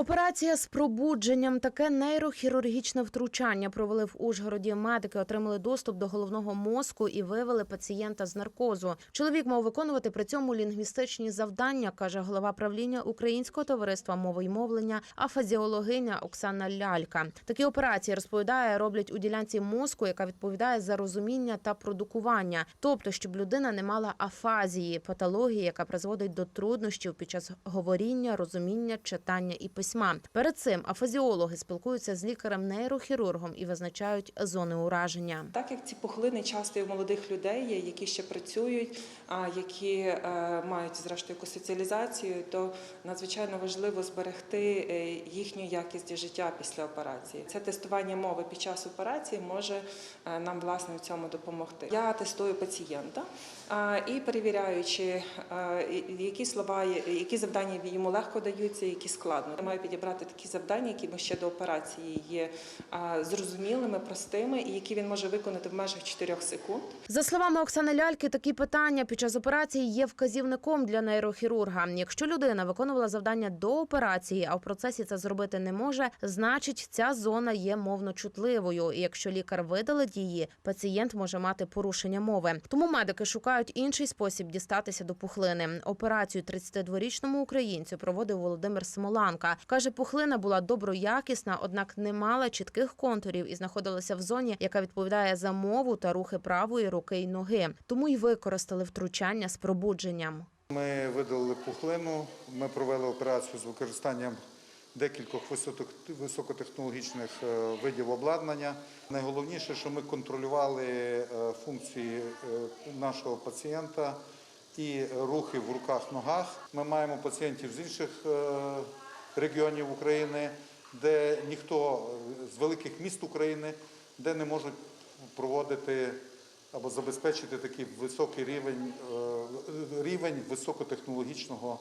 Операція з пробудженням таке нейрохірургічне втручання провели в Ужгороді. Медики отримали доступ до головного мозку і вивели пацієнта з наркозу. Чоловік мав виконувати при цьому лінгвістичні завдання, каже голова правління Українського товариства мови й мовлення, афазіологиня Оксана Лялька. Такі операції розповідає, роблять у ділянці мозку, яка відповідає за розуміння та продукування, тобто, щоб людина не мала афазії, патології, яка призводить до труднощів під час говоріння, розуміння, читання і письма. Перед цим афазіологи спілкуються з лікарем-нейрохірургом і визначають зони ураження. Так як ці пухлини часто і в молодих людей є, які ще працюють, а які мають зрештою соціалізацію, то надзвичайно важливо зберегти їхню якість життя після операції. Це тестування мови під час операції може нам власне в цьому допомогти. Я тестую пацієнта і перевіряючи, які слова, які завдання йому легко даються, які складно. Я маю підібрати такі завдання, які ми ще до операції є зрозумілими, простими, і які він може виконати в межах 4 секунд. За словами Оксани Ляльки, такі питання під час операції є вказівником для нейрохірурга. Якщо людина виконувала завдання до операції, а в процесі це зробити не може, значить ця зона є мовно чутливою. І якщо лікар видалить її, пацієнт може мати порушення мови. Тому медики шукають інший спосіб дістатися до пухлини. Операцію 32-річному українцю проводив Володимир Смоланка. Каже, пухлина була доброякісна, однак не мала чітких контурів і знаходилася в зоні, яка відповідає за мову та рухи правої руки й ноги. Тому й використали втручання з пробудженням. Ми видалили пухлину, ми провели операцію з використанням декількох високотехнологічних е, видів обладнання. Найголовніше, що ми контролювали е, функції е, нашого пацієнта і рухи в руках-ногах. Ми маємо пацієнтів з інших регіонів України, де ніхто з великих міст України, де не можуть проводити або забезпечити такий високий рівень, е, рівень високотехнологічного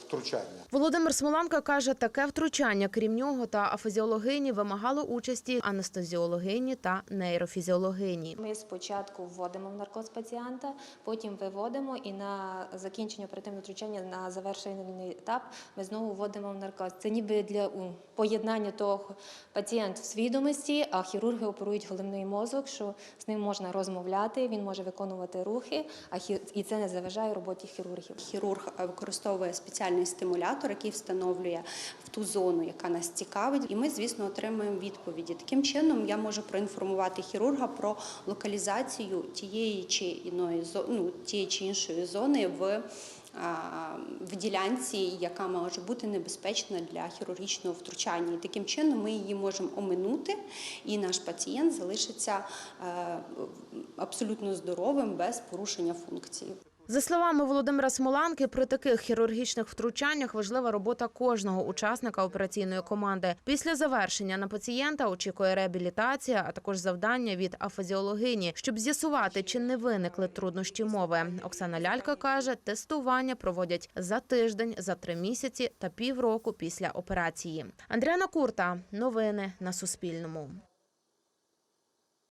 втручання. Володимир Смоланка каже, таке втручання, крім нього та афазіологині, вимагало участі анестезіологині та нейрофізіологині. Ми спочатку вводимо в наркоз пацієнта, потім виводимо і на закінчення оперативного втручання на завершальний етап ми знову вводимо в наркоз. Це ніби для поєднання того пацієнт в свідомості, а хірурги оперують головний мозок, що з ним можна розмовляти, він може виконувати рухи, а хі- і це не заважає роботі хірургів. Хірург е, використовує спеціальний стимулятор, який встановлює в ту зону, яка нас цікавить, і ми, звісно, отримуємо відповіді. Таким чином, я можу проінформувати хірурга про локалізацію тієї чи іної ну, тієї чи іншої зони в. В ділянці, яка може бути небезпечна для хірургічного втручання, і таким чином ми її можемо оминути, і наш пацієнт залишиться е, абсолютно здоровим без порушення функцій. За словами Володимира Смоланки, при таких хірургічних втручаннях важлива робота кожного учасника операційної команди. Після завершення на пацієнта очікує реабілітація, а також завдання від афазіологині, щоб з'ясувати, чи не виникли труднощі мови. Оксана Лялька каже, тестування проводять за тиждень, за три місяці та півроку після операції. Андріана Курта, новини на Суспільному.